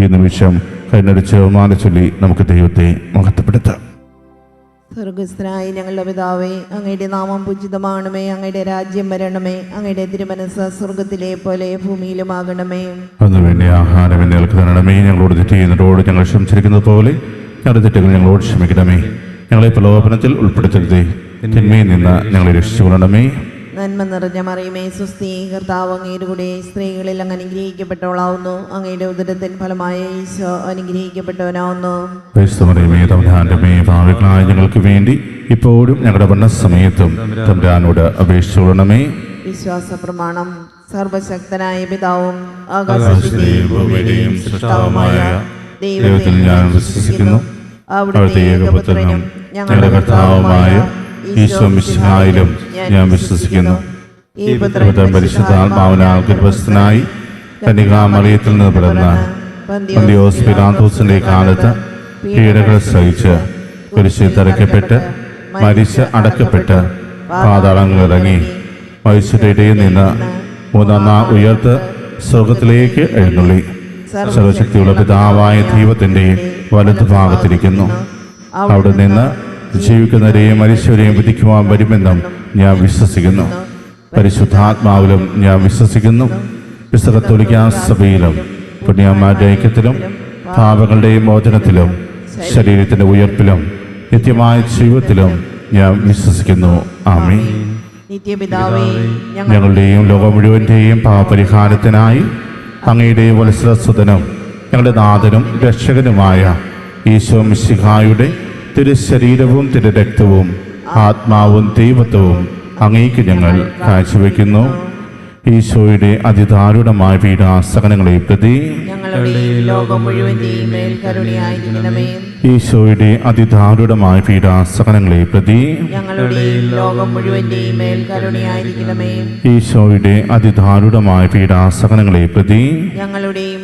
ഈ നിമിഷം കൈനടിച്ച് മാല ചൊല്ലി നമുക്ക് ദൈവത്തെ മഹത്വപ്പെടുത്താം. സ്വർഗസ്ഥനായി ഞങ്ങളുടെ പിതാവേ അങ്ങയുടെ നാമം പൂജിതമാണമേ അങ്ങയുടെ രാജ്യം വരണമേ അങ്ങയുടെ തിരുമനസ് സ്വർഗത്തിലെ പോലെ ഭൂമിയിലുമാകണമേ. അന്ന് വേണ്ടി ആഹാരം ഞങ്ങൾക്ക് തരണമേ. ഞങ്ങളോട് തെറ്റ് ചെയ്യുന്നതോട് ഞങ്ങൾ ക്ഷമിച്ചിരിക്കുന്നത് പോലെ ഞങ്ങളുടെ തെറ്റുകൾ ഞങ്ങളോട് ക്ഷമിക്കണമേ. ഞങ്ങളെ പ്രലോഭനത്തിൽ ഉൾപ്പെടുത്തരുതേ. തിന്മയിൽ നിന്ന് ഞങ്ങളെ രക്ഷിച്ചുകൊള്ളണമേ. നന്മ നിറഞ്ഞ മറിയുമേ സുസ്ഥി കർത്താവ് അങ്ങയുടെ കൂടെ സ്ത്രീകളിൽ അങ്ങ് അനുഗ്രഹിക്കപ്പെട്ടവളാവുന്നു. അങ്ങയുടെ ഉദരത്തിൻ ഫലമായ ഈശോ അനുഗ്രഹിക്കപ്പെട്ടവനാവുന്നു. ഭാവികളായ ഞങ്ങൾക്ക് വേണ്ടി ഇപ്പോഴും ഞങ്ങളുടെ ഭരണസമയത്തും തമ്പുരാനോട് അപേക്ഷിച്ചുകൊള്ളണമേ. വിശ്വാസ പ്രമാണം സർവശക്തനായ പിതാവും ആകാശത്തിലെയും ഭൂമിയിലെയും സൃഷ്ടാവുമായ ദൈവത്തിൽ ഞാൻ വിശ്വസിക്കുന്നു. അവിടുത്തെ ഏകപുത്രനും ഞങ്ങളുടെ കർത്താവുമായ ഈശോ മിശിഹായിലും ഞാൻ വിശ്വസിക്കുന്നു. ഈ പുത്രൻ പരിശുദ്ധാത്മാവിനാൽ ഗർഭസ്ഥനായി കന്യകാമറിയത്തിൽ നിന്ന് പിറന്ന പന്തിയോസ് പിലാന്തോസിന്റെ കാലത്ത് പീഡകൾ സഹിച്ച് കുരിശിൽ തറയ്ക്കപ്പെട്ട് മരിച്ച് അടക്കപ്പെട്ട് പാതാളങ്ങളിറങ്ങി മരിച്ചയുടെ ഇടയിൽ നിന്ന് മൂന്നാം ഉയർത്ത് സ്വർഗത്തിലേക്ക് എഴുന്നള്ളി. സർവശക്തിയുള്ള പിതാവായ ദൈവത്തിന്റെ വലതുഭാഗത്തിരിക്കുന്നു. അവിടെ നിന്ന് ജീവിക്കുന്നവരെയും മരിച്ചവരെയും വിധിക്കുവാൻ വരുമെന്നും ഞാൻ വിശ്വസിക്കുന്നു. പരിശുദ്ധാത്മാവിലും ഞാൻ വിശ്വസിക്കുന്നു. വിശ്രത്തൊലിക്കാ സഭയിലും പുണ്യാമാരുടെ ഐക്യത്തിലും പാപങ്ങളുടെയും മോചനത്തിലും ശരീരത്തിന്റെ ഉയർപ്പിലും നിത്യമായ ജീവിതത്തിലും ഞാൻ വിശ്വസിക്കുന്നു. ഞങ്ങൾ ഞങ്ങളുടെയും ലോകം മുഴുവന്റെയും പാപപരിഹാരത്തിനായി അങ്ങയുടെ വത്സരസുതനും ഞങ്ങളുടെ നാഥനും രക്ഷകനുമായ ഈശോ മിശിഹായുടെ തിരുശരീരവും തിരുരക്തവും ആത്മാവും ദൈവത്വവും അങ്ങേക്ക് ഞങ്ങൾ കാഴ്ചവെക്കുന്നു. ഈശോയുടെ അതിദാരുണമായ പീഡാസകനങ്ങളെ പ്രതി ഈശോയുടെ അതിദാരുണമായ പീഡാസകനങ്ങളെ പ്രതി ഈശോയുടെ അതിദാരുണമായ പീഡാസകനങ്ങളെ പ്രതി ഞങ്ങളുടെയും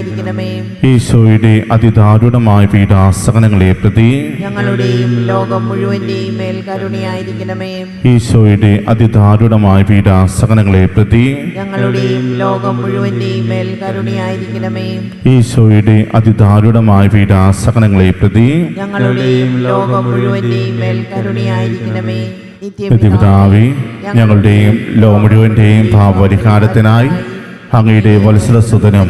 കരുണയായിരിക്കണമേ ഈശോയുടെ അതിദാരുണമായ പീഡാസകനങ്ങളെ പ്രതി ഞങ്ങളുടെയും ലോകം മുഴുവന്റെയും മേൽ കരുണയായിരിക്കണമേ. ഈശോയുടെ അതിദാരുണമായ പീഡാസകനങ്ങളെ പ്രതി ഞങ്ങളുടെയും ലോകം മുഴുവന്റെയും മേൽ കരുണയായിരിക്കണമേ. ഈശോയുടെ അതിദാരുണമായ പീഡാസകനങ്ങളെ പ്രതി ഞങ്ങളുടെയും ലോകം മുഴുവന്റെയും മേൽ കരുണയായിരിക്കണമേ. നിത്യപിതാവേ ഞങ്ങളുടെയും ലോമുഴുവന്റെയും ഭാവപരിഹാരത്തിനായി അങ്ങയുടെ വത്സരസുതനും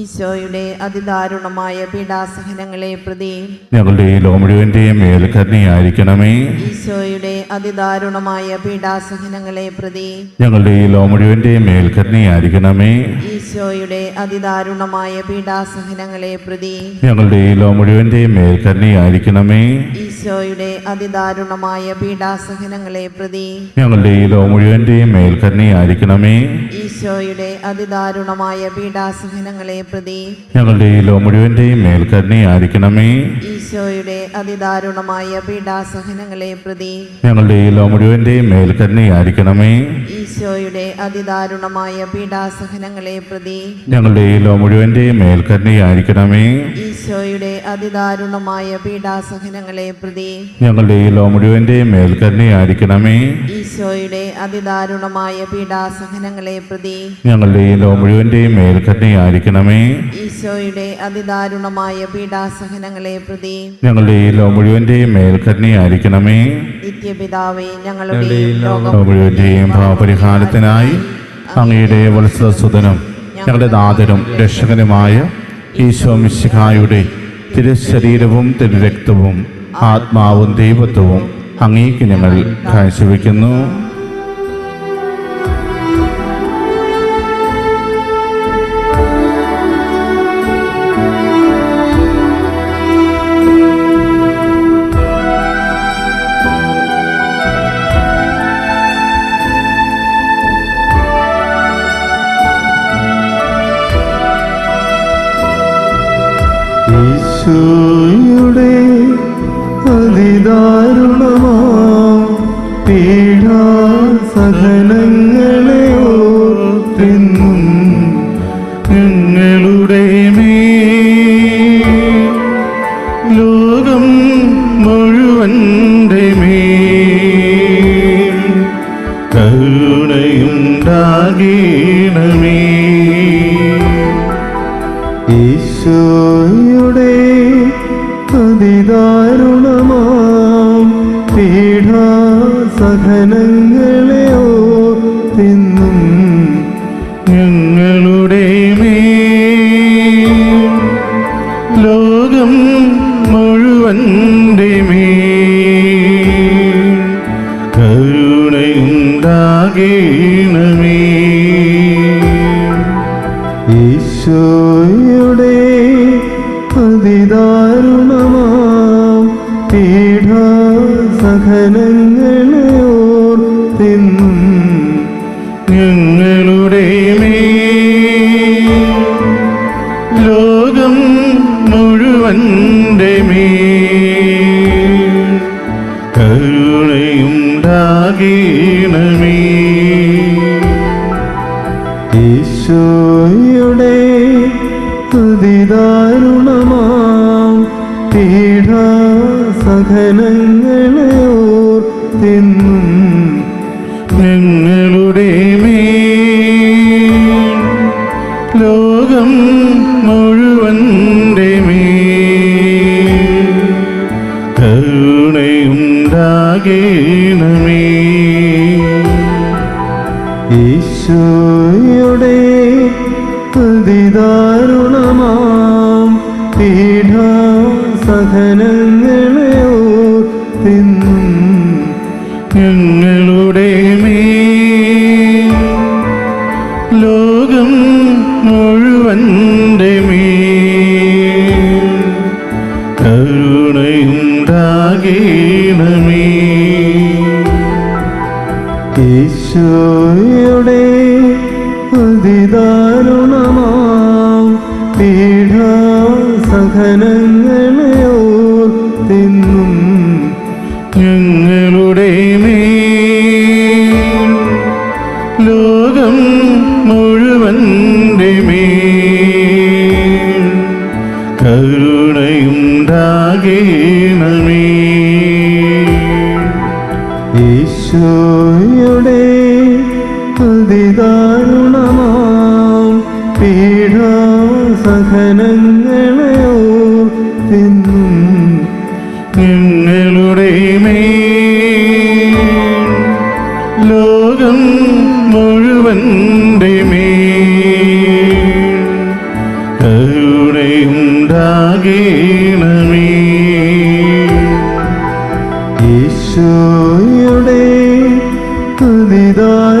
ഈശോയുടെ അതിദാരുണമായ പീഡാസഹനങ്ങളെ പ്രതി ഞങ്ങളുടെ ഈ ലോമുഴുവന്റെയും മേൽക്കരണിയായിരിക്കണമേ. ഈശോയുടെ അതിദാരുണമായ പീഡാസഹനങ്ങളെ പ്രതി ഞങ്ങളുടെ ഈ ലോമുഴുവന്റെയും മേൽക്കരണിയായിരിക്കണമേ. ഈശോയുടെ അതിദാരുണമായ പീഡാസഹനങ്ങളെ പ്രതി ഞങ്ങളുടെ ഈ ലോമുഴുവന്റെയും മേൽക്കരണിയായിരിക്കണമേ. ഈശോയുടെ അതിദാരുണമായ പീഡാസഹനങ്ങളെ പ്രതി ഞങ്ങളുടെ ഈ ലോമുഴുവന്റെയും മേൽക്കരണിയായിരിക്കണമേ. ഈശോയുടെ അതിദാരുണമായ പീഡാസഹനങ്ങളെ ഞങ്ങളുടെ ലോ മുഴുവന്റെയും മേൽ കരുണയായിരിക്കണമേ ഈശോയുടെ അതിദാരുണമായ പീഡാസഹനങ്ങളെ പ്രതി. ഞങ്ങളുടെ ലോ മുഴുവന്റെയും മേൽ ആയിരിക്കണമേ ഈശോയുടെ അതിദാരുണമായ പീഡാസഹനങ്ങളെ പ്രതി. ഞങ്ങളുടെ ലോ മുഴുവന്റെയും മേൽ കരുണയായിരിക്കണമേ ഈശോയുടെ അതിദാരുണമായ പീഡാസഹനങ്ങളെ പ്രതി. ഞങ്ങളുടെ ലോ മുഴുവന്റെയും മേൽ കരുണയായിരിക്കണമേ ഈശോയുടെ അതിദാരുണമായ പീഡാസഹനങ്ങളെ പ്രതി. ഞങ്ങളുടെ ലോ മുഴുവന്റെയും മേൽ കരുണയായിരിക്കണമേ ഈശോയുടെ അതിദാരുണമായ പീഡാസഹനങ്ങളെ പ്രതി ഞങ്ങളുടെ ഈ ലോകം മുഴുവന്റെയും മേൽക്കരണിയായിരിക്കണമേ നിത്യപിതാവേ ഞങ്ങളുടെ ലോകം മുഴുവന്റെയും ഭാവപരിഹാരത്തിനായി അങ്ങയുടെ വത്സസുതനും ഞങ്ങളുടെ നാഥനും രക്ഷകനുമായ ഈശോ മിശിഹായുടെ തിരുശരീരവും തിരുരക്തവും ആത്മാവും ദൈവത്വവും അങ്ങേക്ക് ഞങ്ങൾ കാഴ്ചവെക്കുന്നു. സഹനങ്ങളെ ഓർത്തിന്നും ഞങ്ങളുടെ മേ ലോകം മുഴുവന്റെ കരുണയുണ്ടാകണമേ. ഈശോയുടെ അതിദാരുണമാം പീഠ സഹനങ്ങളെ ഈശോയുടെ തുതിദാരുണമാം പീഠ സഹനങ്ങളെ ഓർത്തിന്നും ഞങ്ങളുടെ ലോകം മുഴുവന്റെ മേൽ. കരുണയുണ്ടാകണമേ. ഈശോയുടെ പ്രതിദാരുണമാം പീഠ സഹനങ്ങളെ ഓർത്തിന്നും ഞങ്ങളുടെ മേ ലോകം മുഴുവന്റെ മേൽ. കരുണയുണ്ടാകണമേ. ഈശോയുടെ മുഴുവന്റെ മേൽ കരുണയുണ്ടാകണമേ ഈശോയുടെ അതിദാരുണമാം പീഡാ സഹനങ്ങളെ ഓർത്തിന്നും ഞങ്ങളുടെ മേൽ. ലോകം മുഴുവന്റെ മേൽ കരുണയുണ്ടാകണമേ ഈശോയുടെ അതിദാരുണമാം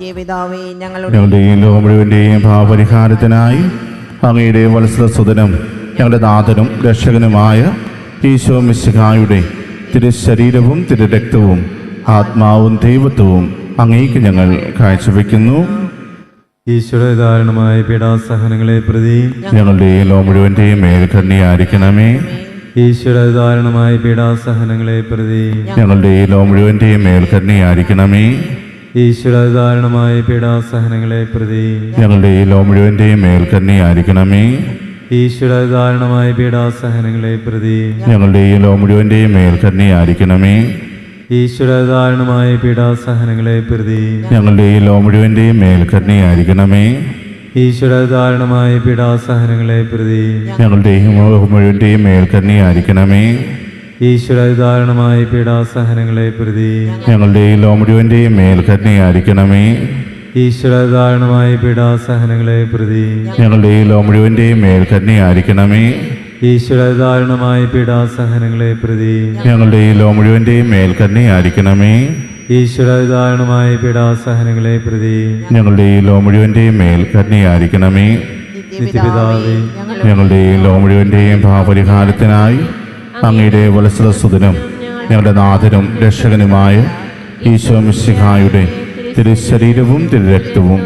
നിത്യപിതാവേ ഞങ്ങളുടെ ഞങ്ങളുടെയും ലോകം മുഴുവന്റെയും ഭാവപരിഹാരത്തിനായി അങ്ങയുടെ വത്സരസുതനും ഞങ്ങളുടെ നാഥനും രക്ഷകനുമായ ഈശോ മിശിഹായുടെ തിരുശരീരവും തിരുരക്തവും ആത്മാവും ദൈവത്വവും അങ്ങേക്ക് ഞങ്ങൾ കാഴ്ചവെക്കുന്നു. ഈശ്വര ധാരണമായ പീഡാസഹനങ്ങളെ പ്രതി ഞങ്ങളുടെ ലോ മുഴുവന്റെയും മേൽക്കണ്ണിയായിരിക്കണമേ ഈശ്വര ധാരണമായ പീഡാസഹനങ്ങളെ പ്രതി ഞങ്ങളുടെ ഈ ലോ മുഴുവന്റെയും മേൽ കരുണയായിരിക്കണമേ ഈശ്വര ധാരണമായ പീഡാസഹനങ്ങളെ പ്രതി. ഞങ്ങളുടെ ഈ ലോ മുഴുവന്റെയും മേൽ ആയിരിക്കണമേ ഈശ്വര പീഡാസഹനങ്ങളെ പ്രതി. ഞങ്ങളുടെ ഈ ലോ മുഴുവന്റെയും മേൽ ആയിരിക്കണമേ ഈശ്വര പീഡാസഹനങ്ങളെ പ്രതി. ഞങ്ങളുടെ ഈ ലോ മുഴുവന്റെയും മേൽ ആയിരിക്കണമേ ഈശ്വര പീഡാസഹനങ്ങളെ പ്രതി. ഞങ്ങളുടെ ഈ മുഴുവന്റെയും മേൽ കരുണയായിരിക്കണമേ ഈശ്വര ധാരണമായ പീഡാസഹനങ്ങളെ പ്രതി. ഞങ്ങളുടെ ലോമുഴുവന്റെയും മേൽ കരുണയായിരിക്കണമേ. ഈശ്വര ധാരണമായ പീഡാസഹനങ്ങളെ പ്രതി. ഞങ്ങളുടെ ലോമുഴുവന്റെയും മേൽ കരുണയായിരിക്കണമേ. ഈശ്വര ധാരണമായ പീഡാസഹനങ്ങളെ പ്രതി. ഞങ്ങളുടെ ലോമുഴുവന്റെയും മേൽ കരുണയായിരിക്കണമേ. ഈശ്വര ധാരണമായ പീഡാസഹനങ്ങളെ പ്രതി. ഞങ്ങളുടെ ലോമുഴുവന്റെയും മേൽ കരുണയായിരിക്കണമേ. നിത്യപിതാവേ ഞങ്ങളുടെ ലോമുഴുവന്റെയും ഭാവപരിഹാരത്തിനായി അങ്ങയുടെ വത്സരസുതനും ഞങ്ങളുടെ നാഥനും രക്ഷകനുമായ ഈശോ മിശിഹായുടെ തിരുശരീരവും തിരുരക്തവും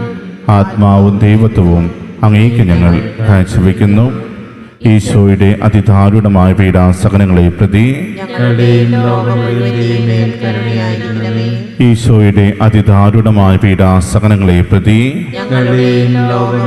ആത്മാവും ദൈവത്വവും അങ്ങേക്ക് ഞങ്ങൾ കാഴ്ചവെക്കുന്നു. ഈശോയുടെ അതിദാരുണമായ പീഡാസകനങ്ങളെ പ്രതി ഈശോയുടെ അതിദാരുണമായ പീഡാസകനങ്ങളെ പ്രതി ലോകം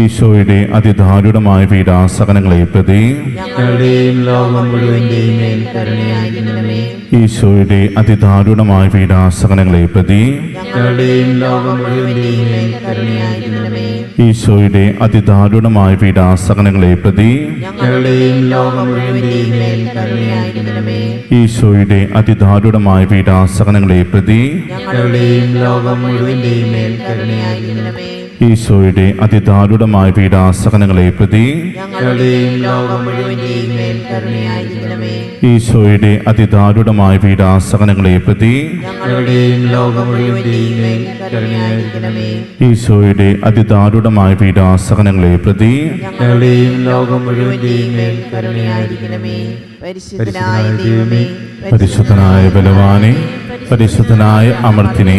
ഈശോയുടെ അതിദാരുണമായ പീഡാസകനങ്ങളെ പ്രതി ഈശോയുടെ അതിദാരുണമായ പീഡാസകനങ്ങളെ പ്രതി ഈശോയുടെ അതിദാരുണമായ പീഡാസകനങ്ങളെ പ്രതി ഈശോയുടെ അതിദാരുണമായ പീഡാസകനങ്ങളെ പ്രതി ലോകം മുഴുവന്റെയും മേൽ കരുണയായിരിക്കണമേ. ഈശോയുടെ അതിദാരുണമായ പീഡാസഹനങ്ങളെ പ്രതി ഈശോയുടെ അതിദാരുണമായ പീഡാസഹനങ്ങളെ പ്രതി ഈശോയുടെ അതിദാരുണമായ പീഡാസഹനങ്ങളെ പ്രതി പരിശുദ്ധനായ ബലവാനെ പരിശുദ്ധനായ അമർത്തിനെ